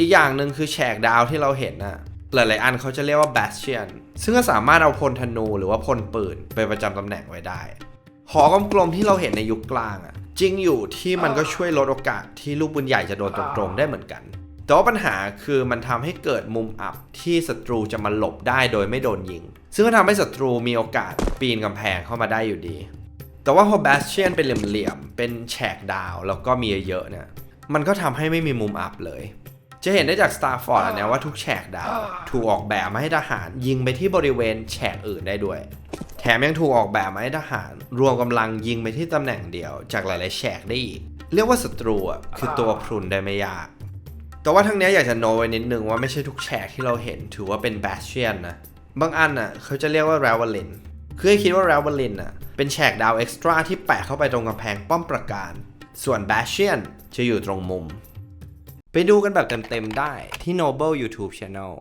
อีกอย่างหนึ่งคือแฉกดาวที่เราเห็นน่ะหลายๆอันเขาจะเรียกว่า bastion ซึ่งก็สามารถเอาพลธนูหรือว่าพลปืนไปประจำตำแหน่งไว้ได้ หอกลมๆที่เราเห็นในยุคกลางอะจริงอยู่ที่มันก็ช่วยลดโอกาสที่ลูกปืนใหญ่จะโดนตรงๆได้เหมือนกัน แต่ว่าปัญหาคือมันทำให้เกิดมุมอับที่ศัตรูจะมาหลบได้โดยไม่โดนยิง ซึ่งก็ทำให้ศัตรูมีโอกาสปีนกำแพงเข้ามาได้อยู่ดี แต่ว่าพอ Bastion เป็นเหลี่ยมๆเป็นแฉกดาวแล้วก็มีเยอะๆเนี่ย มันก็ทำให้ไม่มีมุมอับเลย จะเห็นได้จาก Starford อันเนี้ยว่าทุกแฉกดาวถูกออกแบบมาให้ทหารยิงไปที่บริเวณแฉกอื่นได้ด้วย แถมยังถูกออกแบบมาให้ทหาร รวมกำลังยิงไปที่ตำแหน่งเดียวจากหลายๆแฉกได้อีก เรียกว่าศัตรูอะคือตัวพรุนได้ไม่ยาก แต่ว่าทั้งเนี้ยอยากจะโน้ตไว้นิดนึงว่าไม่ใช่ทุกแฉกที่เราเห็นถือว่าเป็น Bastion นะ บางอันน่ะเขาจะเรียกว่า Ravelin คือให้คิดว่า Ravelin น่ะเป็นแฉกดาวเอ็กซ์ตร้าที่แปะเข้าไปตรงกำแพงป้อมปราการ ส่วน Bastion จะอยู่ตรงมุม ไปดูกันแบบเต็มๆได้ที่ Noble YouTube Channel